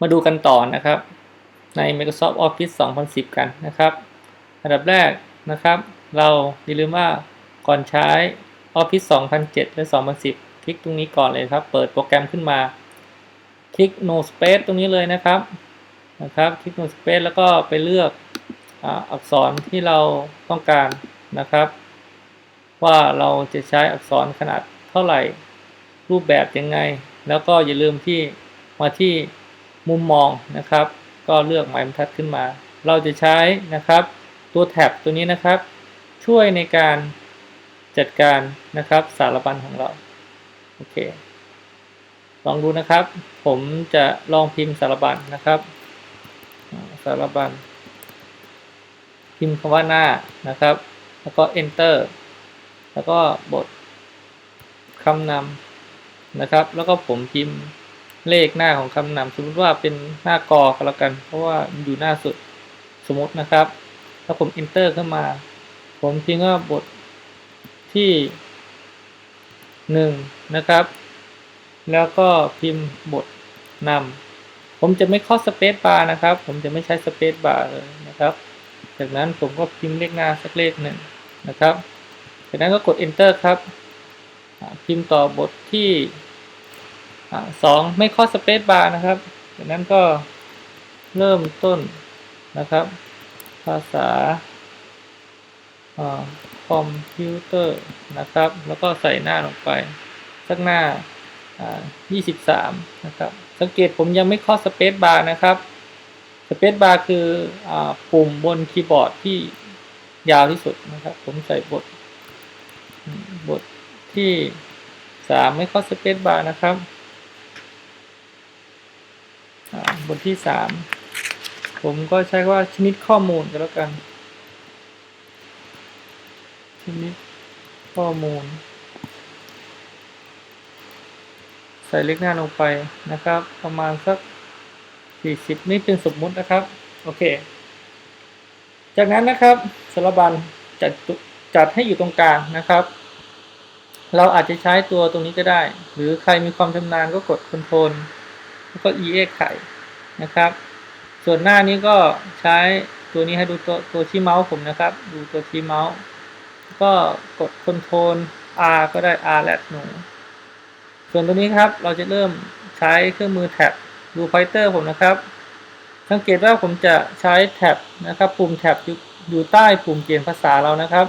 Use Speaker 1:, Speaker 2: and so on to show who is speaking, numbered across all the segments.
Speaker 1: มาดูกันต่อนะครับ ใน Microsoft Office 2010 กันนะครับ อันดับแรกนะครับ เราอย่าลืมว่าก่อนใช้ Office 2007 และ 2010 คลิกตรงนี้ก่อนเลยครับ เปิดโปรแกรมขึ้นมา คลิก No Space ตรงนี้เลยนะครับนะครับ คลิก No Space แล้วก็ไปเลือกอักษรที่เราต้องการนะครับ ว่าเราจะใช้อักษรขนาดเท่าไหร่รูปแบบยังไง แล้วก็อย่าลืมที่มาที่ มุมมองนะครับ ก็เลือกหมายบรรทัดขึ้นมา เราจะใช้นะครับ ตัวแท็บตัวนี้นะครับ ช่วยในการจัดการนะครับสารบัญของเราโอเคลองดูนะครับ ผมจะลองพิมพ์สารบัญนะครับ สารบัญพิมพ์คำว่าหน้านะครับ แล้วก็ enter แล้วก็บทคำนำนะครับ แล้วก็ผมพิมพ์ เลขหน้าของคำนำสมมติว่าเป็นหน้ากอก็แล้วกัน เพราะว่าอยู่หน้าสุดสมมตินะครับ ถ้าผม enter ขึ้นมา ผมพิมพ์ว่าบทที่หนึ่งนะครับ แล้วก็พิมพ์บทนำผมจะไม่เข้อสเปซบาร์นะครับ ผมจะไม่ใช้สเปซบาร์เลยนะครับ จากนั้นผมก็พิมพ์เลขหน้าสักเลขหนึ่งนะครับ จากนั้นก็กด enter ครับ พิมพ์ต่อบทที่ สองไม่ข้อสเปซบาร์นะครับจากนั้นก็เริ่มต้นนะครับ ภาษาคอมพิวเตอร์นะครับ แล้วก็ใส่หน้าลงไป สักหน้า 23 นะครับ สังเกตผมยังไม่ข้อสเปซบาร์นะครับสเปซบาร์คืออปุ่มบนคีย์บอร์ดที่ยาวที่สุดนะครับ ผมใส่บท บทที่ 3 ไม่ข้อสเปซบาร์นะครับ บทที่3ผมก็ใช้ว่าชนิดข้อมูลก็แล้วกัน ชนิดข้อมูล ใส่เลขหน้าลงไปนะครับ ประมาณสัก 40 นี่เป็นสมมุตินะครับ โอเค จากนั้นนะครับสารบัญจัดจัดให้อยู่ตรงกลางนะครับ เราอาจจะใช้ตัวตรงนี้ก็ได้ หรือใครมีความชำนาญก็กด Ctrl แล้วก็ EX ไข่ นะครับ ส่วนหน้านี้ก็ใช้ตัวนี้ให้ดูตัวตัวชี้เมาส์ผมนะครับ ดูตัวชี้เมาส์ ก็กด Ctrl R ก็ได้ R และหนู ส่วนตัวนี้ครับเราจะเริ่มใช้เครื่องมือแท็บดูไฟเตอร์ผมนะครับ สังเกตว่าผมจะใช้แท็บนะครับ ปุ่มแท็บอยู่อยู่ใต้ปุ่มเปลี่ยนภาษาเรานะครับ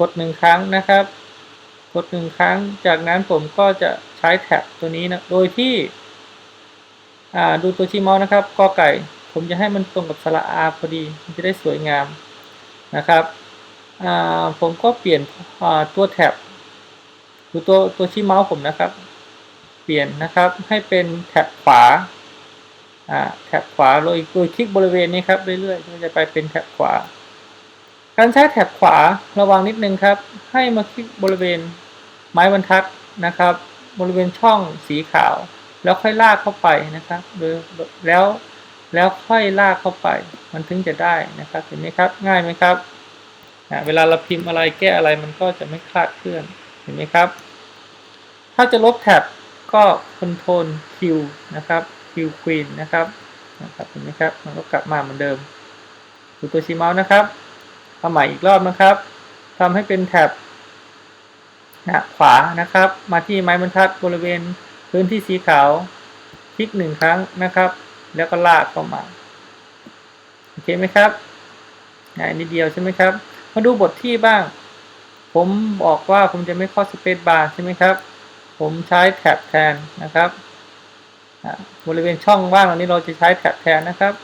Speaker 1: กดหนึ่งครั้งนะครับ กดหนึ่งครั้ง จากนั้นผมก็จะใช้แท็บตัวนี้นะ โดยที่ ดูตัวชี้เมาส์นะครับกอไก่ ผมจะให้มันตรงกับสระอาพอดี มันจะได้สวยงามนะครับผมก็เปลี่ยนตัวแท็บดูตัวตัวชี้เมาส์ผมนะครับ เปลี่ยนนะครับให้เป็นแท็บขวาแท็บขวาโดยโดยคลิกบริเวณนี้ครับเรื่อยๆมันจะไปเป็นแท็บขวา การใช้แท็บขวาระวังนิดนึงครับ ให้มาคลิกบริเวณไม้บรรทัดนะครับ บริเวณช่องสีขาว แล้วค่อยลากเข้าไปนะครับโดยแล้วแล้วค่อยลากเข้าไป มันถึงจะได้นะครับเห็นไหมครับ ง่ายไหมครับเวลาเราพิมพ์อะไรแก้อะไรมันก็จะไม่คลาดเคลื่อนเห็นไหมครับ ถ้าจะลบแท็บก็ Ctrl Q นะครับ Q Queen นะครับนะครับเห็นไหมครับมันก็กลับมาเหมือนเดิมดูตัวชี้เมาส์นะครับทำใหม่อีกรอบนะครับทำให้เป็นแท็บนะขวานะครับ มาที่ไม้บรรทัดบริเวณ พื้นที่สีขาว คลิกหนึ่งครั้งนะครับ แล้วก็ลากเข้ามา โอเคไหมครับง่ายนิดเดียวใช่ไหมครับ มาดูบทที่บ้าง ผมบอกว่าผมจะไม่ข้อสเปซบาร์ใช่ไหมครับ ผมใช้แท็บแทนนะครับ บริเวณช่องว่างตรงนี้เราจะใช้แท็บแทนนะครับ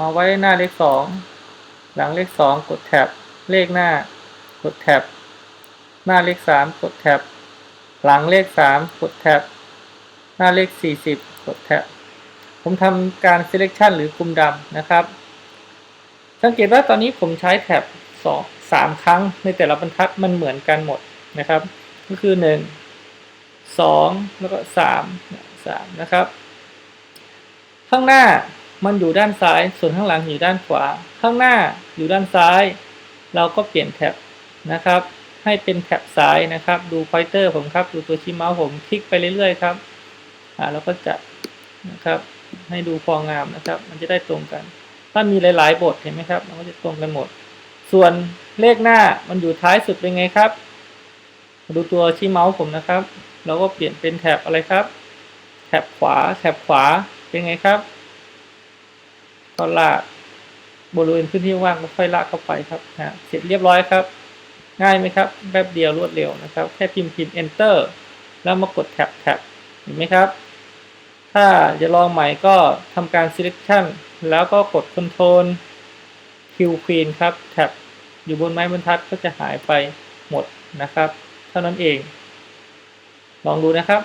Speaker 1: มาไว้หน้าเลขสองหลังเลขสองกดแท็บ เลขหน้ากดแท็บ หน้าเลขสามกดแท็บ หลังเลขสามกดแท็บ หน้าเลขสี่สิบกดแท็บ ผมทำการ selection หรือคุมดำนะครับ สังเกตว่าตอนนี้ผมใช้แท็บสองสามครั้งในแต่ละบรรทัดมันเหมือนกันหมดนะครับ ก็คือหนึ่งสองแล้วก็สามสามนะครับ ข้างหน้ามันอยู่ด้านซ้าย ส่วนข้างหลังอยู่ด้านขวา ข้างหน้าอยู่ด้านซ้าย เราก็เปลี่ยนแท็บนะครับ ให้เป็นแท็บซ้ายนะครับ ดูไฟเตอร์ผมครับ ดูตัวชี้เมาส์ผมคลิกไปเรื่อยๆครับอ่าแล้วก็จะนะครับ ให้ดูพองามนะครับ มันจะได้ตรงกัน ถ้ามีหลายๆบทเห็นไหมครับ มันก็จะตรงกันหมด ส่วนเลขหน้ามันอยู่ท้ายสุดเป็นไงครับ ดูตัวชี้เมาส์ผมนะครับ เราก็เปลี่ยนเป็นแถบอะไรครับแถบขวาแถบขวาเป็นไงครับก็ลากบริเวณพื้นที่ว่างก็ค่อยลากเข้าไปครับนะเสร็จเรียบร้อยครับ ง่ายไหมครับแป๊บเดียวรวดเร็วนะครับ แค่พิมพ์พิมพ์ enter แล้วมากดแท็บแท็บเห็นไหมครับ ถ้าจะลองใหม่ก็ทำการ selection แล้วก็กด control Q Queen ครับแท็บอยู่บนไม้บรรทัดก็จะหายไปหมดนะครับ เท่านั้นเอง ลองดูนะครับ